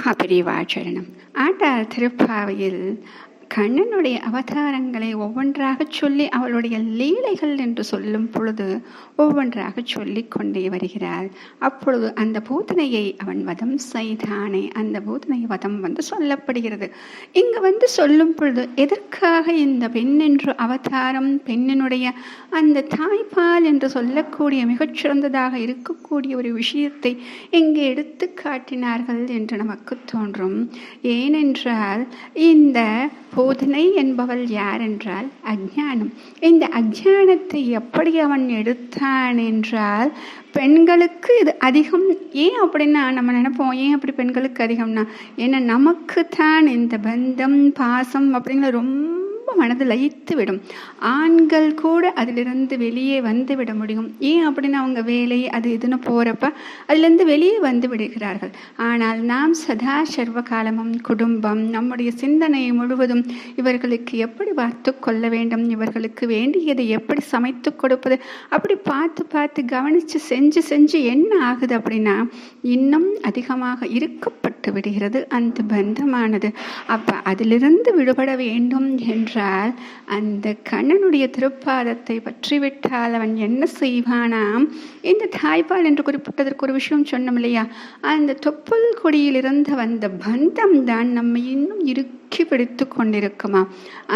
മഹാപരിവാചരണം. ആ ടാർത്ഥരഭാവിയിൽ கண்ணனுடைய அவதாரங்களை ஒவ்வொன்றாக சொல்லி அவளுடைய லீலைகள் என்று சொல்லும் பொழுது ஒவ்வொன்றாக சொல்லி கொண்டே வருகிறாள். அப்பொழுது அந்த பூதனையை அவன் வதம் செய்தானே. அந்த பூதனை வதம் வந்து சொல்லப்படுகிறது. இங்கு வந்து சொல்லும் பொழுது எதற்காக இந்த பெண் என்று அவதாரம் பெண்ணினுடைய அந்த தாய்ப்பால் என்று சொல்லக்கூடிய மிகச்சிறந்ததாக இருக்கக்கூடிய ஒரு விஷயத்தை இங்கே எடுத்து காட்டினார்கள் என்று நமக்கு தோன்றும். ஏனென்றால் இந்த போதனை என்பவள் யார் என்றால் அஜானம் இந்த அஜானத்தை எப்படி அவன் எடுத்தான் என்றால் பெண்களுக்கு இது அதிகம். ஏன் அப்படின்னா நம்ம நினைப்போம் ஏன் அப்படி பெண்களுக்கு அதிகம்னா ஏன்னா நமக்கு தான் இந்த பந்தம் பாசம் அப்படிங்கிற ரொம்ப மனது லயித்து விடும். ஆண்கள் கூட அதிலிருந்து வெளியே வந்து விட முடியும். ஏன் அப்படின்னு அவங்க வேலை அது இதுன்னு போகிறப்ப அதிலிருந்து வெளியே வந்து விடுகிறார்கள். ஆனால் நாம் சதா சர்வ காலமும் குடும்பம் நம்முடைய சிந்தனை முழுவதும் இவர்களுக்கு எப்படி பார்த்து கொள்ள வேண்டும்? இவர்களுக்கு வேண்டியதை எப்படி சமைத்து கொடுப்பது? அப்படி பார்த்து பார்த்து கவனித்து செஞ்சு செஞ்சு என்ன ஆகுது அப்படின்னா இன்னும் அதிகமாக இருக்கப்பட்டு விடுகிறது. அந்த பந்தமானது. அப்போ அதிலிருந்து விடுபட வேண்டும் என்ற என்றால் அந்த கண்ணனுடைய திருப்பாதத்தை பற்றிவிட்டால் அவன் என்ன செய்வானாம்? இந்த தாய்ப்பால் என்று குறிப்பிட்டதற்கு ஒரு விஷயம் சொன்னோம் இல்லையா? அந்த தொப்புள் கொடியிலிருந்து வந்த பந்தம் தான் நம்மை இன்னும் இறுக்கி பிடித்து கொண்டிருக்குமா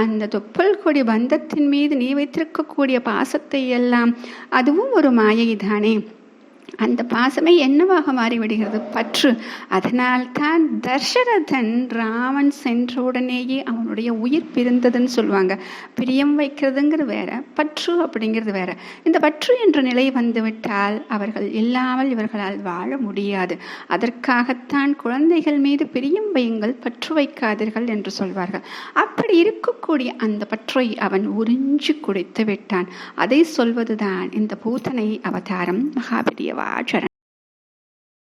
அந்த தொப்புள் கொடி பந்தத்தின் மீது நீ வைத்திருக்கக்கூடிய பாசத்தை எல்லாம் அதுவும் ஒரு மாயை தானே அந்த பாசமே என்னவாக மாறிவிடுகிறது? பற்று. அதனால்தான் தர்ஷரதன் ராமன் சென்றவுடனேயே அவனுடைய உயிர் பிரிந்ததுன்னு சொல்லுவாங்க. பிரியம் வைக்கிறதுங்கிறது வேற பற்று அப்படிங்கிறது வேற. இந்த பற்று என்ற நிலை வந்துவிட்டால் அவர்கள் இல்லாமல் இவர்களால் வாழ முடியாது. அதற்காகத்தான் குழந்தைகள் மீது பிரியம் வையுங்கள் பற்று வைக்காதீர்கள் என்று சொல்வார்கள். அப்படி இருக்கக்கூடிய அந்த பற்றை அவன் உறிஞ்சு குடித்து விட்டான் அதை சொல்வதுதான் இந்த பூதனை அவதாரம். மகாபெரியவா. 啊穿上